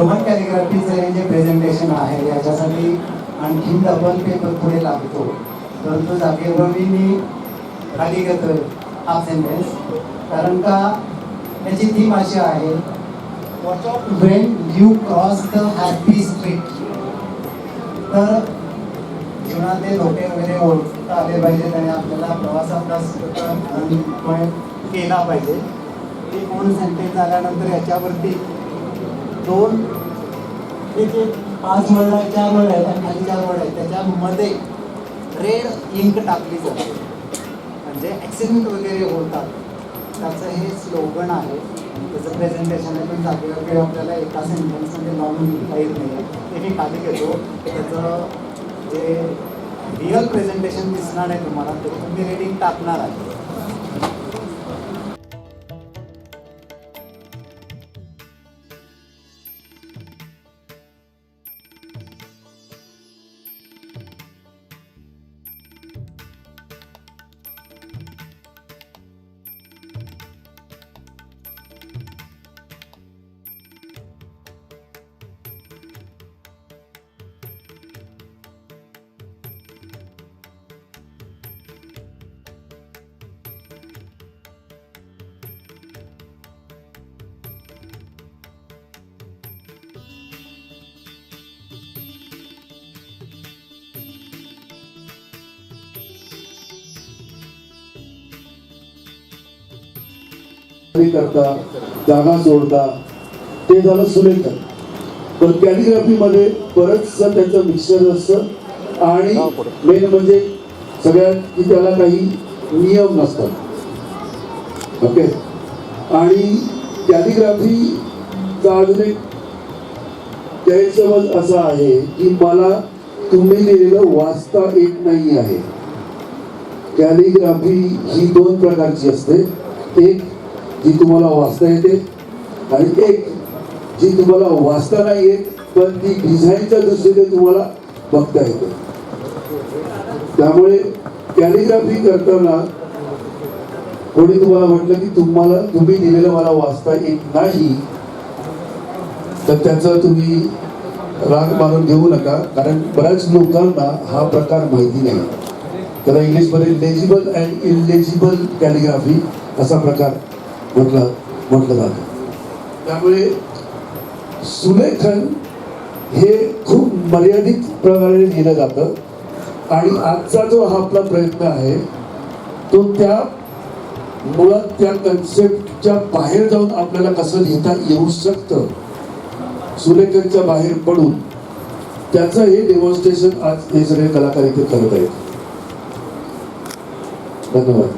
कॅलिग्राफीचं हे जे प्रेझेंटेशन आहे याच्यासाठी आणखीन डबल पेपर पुढे लागतो. परंतु जागेवर मी मी खाली घेतोय हाफ सेंटेन्स कारण का याची थीम अशी आहे when you cross the happy street तर जीवनातले धोके वगैरे ओळखता आले पाहिजेत आणि आपल्याला प्रवासाचा केला पाहिजे. हे कोण सेंटेन्स झाल्यानंतर याच्यावरती दोन एक एक पाच मळ आहे चार मळ आहे आणि खाली चार मळ आहे त्याच्यामध्ये रेड इंक टाकली जाते. म्हणजे ॲक्सिडेंट वगैरे होतात. त्याचं हे स्लोगन आहे. त्याचं प्रेझेंटेशन आहे. पण वगैरे आपल्याला एका सेंटेन्समध्ये लावून घेता येत नाही. आहे ते मी खाली घेतो. त्याचं जे रिअल प्रेझेंटेशन दिसणार आहे तुम्हाला ते तुम्ही रेडिंग टाकणार आहे करता जागा सोडता ते झालं सुलेखन. पण कॅलिग्राफीमध्ये बरंचसं त्याचं मिक्सर असतं आणि मेन म्हणजे सगळ्यात की त्याला काही नियम नसतात. ओके आणि कॅलिग्राफीचा अजून एक गैरसमज असा आहे की मला तुम्ही लिहिलेलं वाचता येत नाही आहे. कॅलिग्राफी ही दोन प्रकारची असते. एक जी तुम्हाला वाचता येते. आणि एक जी तुम्हाला वाचता नाही येत पण ती डिझाईनच्या दृष्टीने तुम्हाला बघता येते. त्यामुळे कॅलिग्राफी करताना कोणी तुम्हाला म्हटलं की तुम्हाला तुम्ही दिलेलं मला वाचता येत नाही तर त्याचा तुम्ही राग मारून घेऊ नका कारण बऱ्याच लोकांना हा प्रकार माहिती नाही. त्याला इंग्लिशमध्ये लेजिबल अँड इनलेजिबल कॅलिग्राफी असा प्रकार म्हटलं म्हटलं जातं. त्यामुळे सुलेखन हे खूप मर्यादित प्रकारे लिहिलं जातं. आणि आजचा जो हा आपला प्रयत्न आहे तो त्या मुळात त्या कन्सेप्टच्या बाहेर जाऊन आपल्याला कसं लिहिता येऊ शकतं सुलेखनच्या बाहेर पडून त्याचं हे डेमॉन्स्ट्रेशन आज हे सगळे कलाकार इथे करत आहेत. धन्यवाद.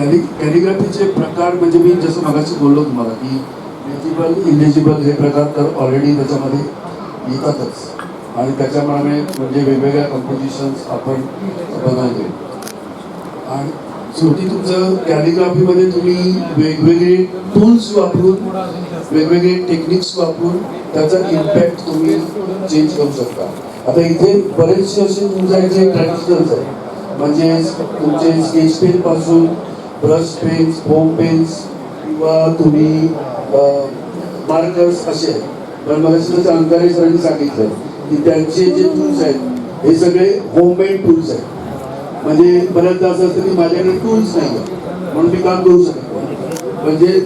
कॅलि कॅलिग्राफीचे प्रकार म्हणजे मी जसं मगाशी बोललो तुम्हाला की लेजिबल इलिजिबल हे प्रकार तर ऑलरेडी त्याच्यामध्ये येतातच. आणि त्याच्यामुळे म्हणजे वेगवेगळ्या कंपोजिशन्स आपण बनवतो आणि शेवटी तुमचं कॅलिग्राफीमध्ये तुम्ही वेगवेगळे टूल्स वापरून वेगवेगळे टेक्निक्स वापरून त्याचा इम्पॅक्ट तुम्ही चेंज करू शकता. आता इथे बरेचसे असे तुमच्या इथे ट्रॅडिशनल्स आहेत. म्हणजे तुमचे स्केच पेन पासून ब्रश पेन्स फोम पेन्स किंवा तुम्ही मार्कर्स असे आहेत पण मला सुद्धा अंकारे सरांनी सांगितलं की त्यांचे जे टूल्स आहेत हे सगळे होममेड टूल्स आहेत. म्हणजे बऱ्याचदा असं असतं की माझ्याकडे टूल्स नाही आहेत म्हणून मी काम करू शकत म्हणजे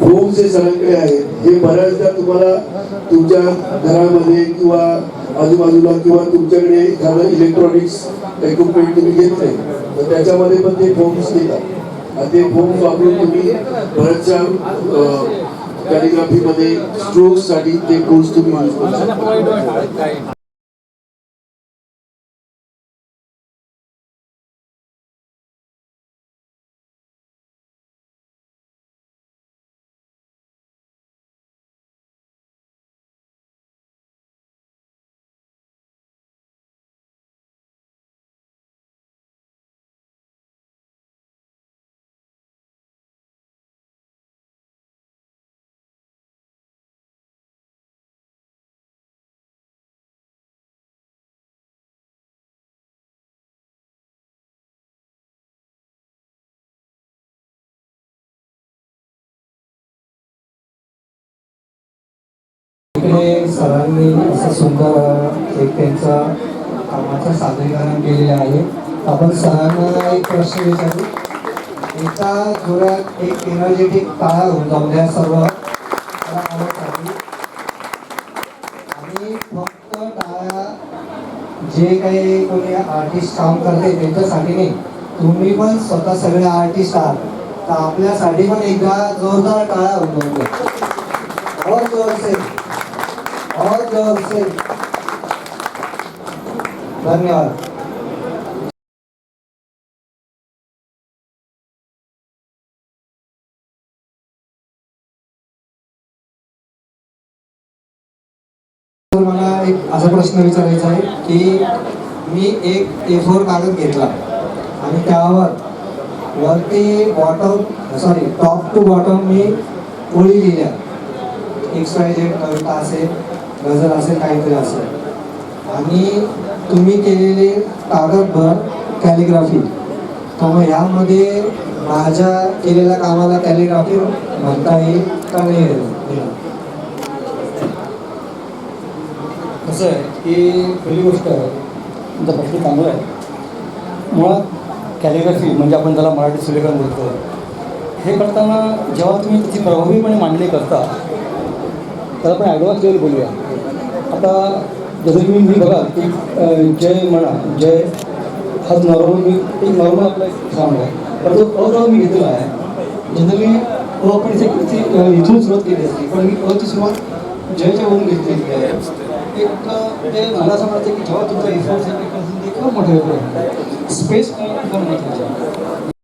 होम जे सरांकडे आहेत हे बऱ्याचदा तुम्हाला तुमच्या घरामध्ये किंवा आजूबाजूला किंवा तुमच्याकडे एखादं इलेक्ट्रॉनिक्स इक्विपमेंट तुम्ही घेतलंय तर त्याच्यामध्ये पण ते फोम्स देतात. ते फोम्स वापरून तुम्ही बऱ्याचशा कॅलिग्राफीमध्ये स्ट्रोक्ससाठी ते कोर्स तुम्ही यूज करू शकता. सरांनी असं सुंदर एक त्यांचा कामाचं सादरीकरण केलेलं आहे. आपण सरांना एक प्रश्न विचारू. एका जोरात एक एनर्जेटिक टाळा होऊन जाऊ द्या सर्व. आणि फक्त टाळ्या जे काही कोणी आर्टिस्ट काम करते त्यांच्यासाठी नाही. तुम्ही पण स्वतः सगळे आर्टिस्ट आहात. तर आपल्यासाठी पण एकदा जोरदार टाळ्या होऊन जाऊ द्या. और जोर से से। धन्यवाद। मला एक असा प्रश्न विचारायचा आहे की मी एक ए फोर कागद घेतला आणि त्यावर वरती bottom sorry top to bottom मी ओळी लिहिल्या. एक्स वाय झेड कविता असेल गझल असेल काहीतरी असेल. आणि तुम्ही केलेले कागदभर कॅलिग्राफी तर मग ह्यामध्ये माझ्या केलेल्या कामाला कॅलिग्राफी म्हणता येईल का नाही? येईल? कसं आहे की पहिली गोष्ट आहे. तुमचा प्रश्न चांगला आहे. मुळात कॅलिग्राफी म्हणजे आपण त्याला मराठी सुलेखन बोलतो. हे करताना जेव्हा तुम्ही त्याची प्रभावीपणे मांडणी करता तर आपण ॲडव्हान्स लेवल बोलूया. आता जसं की मी बघा की जय म्हणा जय हा नॉर्मल मी एक नॉर्मल आपला एक साऊंड आहे पण तो अ मी घेतलेला आहे. जनरली अ आपण इथे इथून सुरुवात केली असते पण मी अची सुरुवात जयच्या वरून घेतलेली आहे एक ते मला असं वाटतं की जेव्हा तुमचा इफोर्ट आहे खूप मोठे स्पेस खूप महत्त्वाचं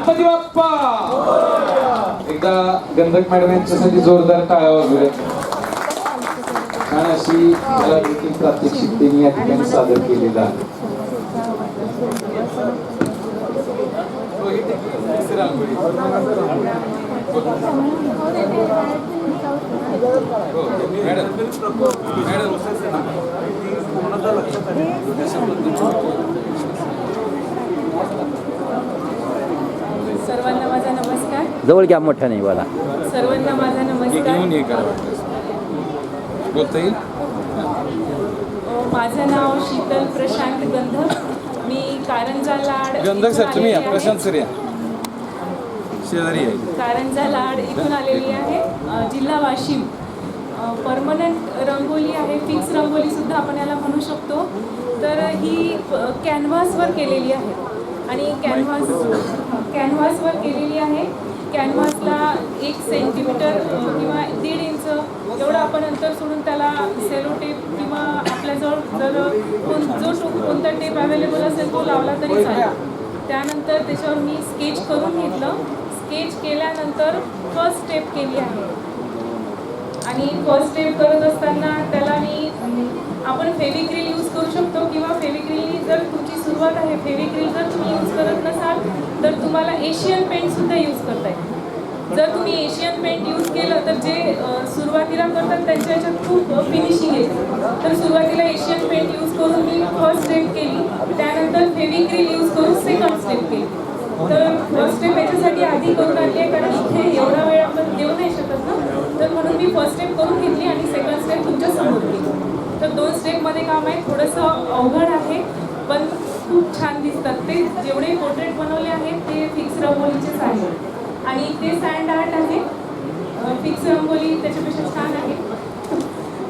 गणपती बाप्पा! एकदा गंधक मॅडम यांच्यासाठी जोरदार टाळ्या वगैरे छान अशी मला देखील प्रात्यक्षिक त्यांनी या ठिकाणी सादर केलेला केलेलं आहे हो, हो, हो. सर्वांना माझा नमस्कार. जवळ घ्या मोठ्या नाही बोला सर्वांना माझा नमस्कार. बोलता येईल? माझं नाव शीतल प्रशांत गंधक मी कारंजा लाड गंधक इथून सर तुम्ही या. आलेली आहे. प्रशांत सर या. शेजारी आहे. कारंजा लाड इथून आलेली आहे. जिल्हा वाशिम. परमनंट रंगोली आहे. फिक्स रंगोली सुद्धा आपण याला म्हणू शकतो. तर ही कॅनव्हासवर केलेली आहे. आणि कॅनव्हास कॅनव्हासवर केलेली आहे. कॅनव्हासला एक सेंटीमीटर किंवा दीड इंच एवढं आपण अंतर सोडून त्याला सेलो टेप किंवा आपल्याजवळ जर कोण जो टो कोणता टेप अवेलेबल असेल तो लावला तरी चालेल. त्यानंतर त्याच्यावर मी स्केच करून घेतलं. स्केच केल्यानंतर फर्स्ट स्टेप केली आहे. आणि फर्स्ट स्टेप करत असताना त्याला मी म्हणजे आपण फेविक्रिल यूज करू शकतो किंवा फेविक्रिल जर तुमची सुरुवात आहे फेविक्रिल जर तुम्ही यूज करत नसाल तर तुम्हाला एशियन पेंट सुद्धा यूज करता येईल. जर तुम्ही एशियन पेंट यूज केलं तर जे सुरुवातीला करतात त्यांच्या ह्याच्यात खूप फिनिशिंग येते तर सुरुवातीला एशियन पेंट यूज करून मी फर्स्ट स्टेप केली. त्यानंतर फेविक्रिल यूज करून सेकंड स्टेप केली तर फर्स्ट स्टेप याच्यासाठी आधी करून आणली आहे कारण इथे एवढा वेळ आपण देऊ नाही शकत ना तर म्हणून मी फर्स्ट स्टेप करून घेतली आणि सेकंड स्टेप तुमच्यासमोर केली तर दोन स्टेपमध्ये काम आहे थोडंसं अवघड आहे पण खूप छान दिसतात. ते जेवढे पोर्ट्रेट बनवले आहेत ते फिक्स रंगोलीचेच आहेत. आणि ते सँड आर्ट आहे. फिक्स रंगोली त्याच्यापेक्षा छान आहे.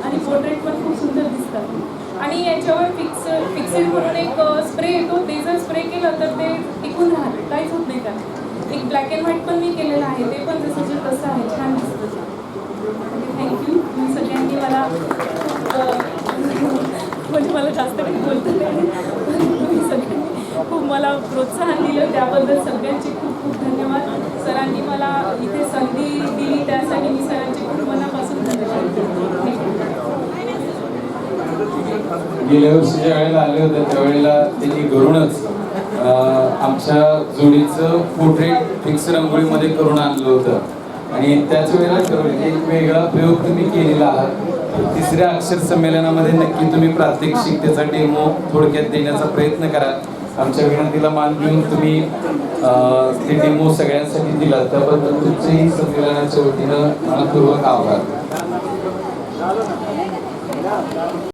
आणि पोर्ट्रेट पण खूप सुंदर दिसतात. आणि याच्यावर फिक्स फिक्सेड म्हणून एक स्प्रे येतो. ते जर स्प्रे केलं तर ते टिकून राहते. काहीच होत नाही त्याला एक ब्लॅक अँड व्हाईट पण मी केलेलं आहे. ते पण जसं जे तसं आहे. छान दिसतं. थँक्यू तुम्ही सगळ्यांनी मला म्हणजे मला जास्त काही बोलता नाही तुम्ही सगळ्यांनी खूप मला प्रोत्साहन दिलं. त्याबद्दल सगळ्यांचे खूप खूप धन्यवाद. सरांनी मला इथे संधी दिली. त्यासाठी मी सरांचे खूप मनापासून धन्यवाद गेल्या वर्षी ज्या वेळेला आले होते त्यावेळेला त्यांनी घरूनच आमच्या जोडीचं पोर्ट्रेट फिक्स रंगोळीमध्ये करून आणलं होतं. आणि त्याच वेळेला एक वेगळा प्रयोग तुम्ही केलेला आहात. तिसऱ्या अक्षर संमेलनामध्ये नक्की तुम्ही प्रात्यक्षिक त्याचा डेमो थोडक्यात देण्याचा प्रयत्न करा. आमच्या विनंतीला मान देऊन तुम्ही ते डेमो सगळ्यांसाठी दिला. त्याबद्दल तुमचेही संमेलनाच्या वतीनं मनपूर्वक आभार.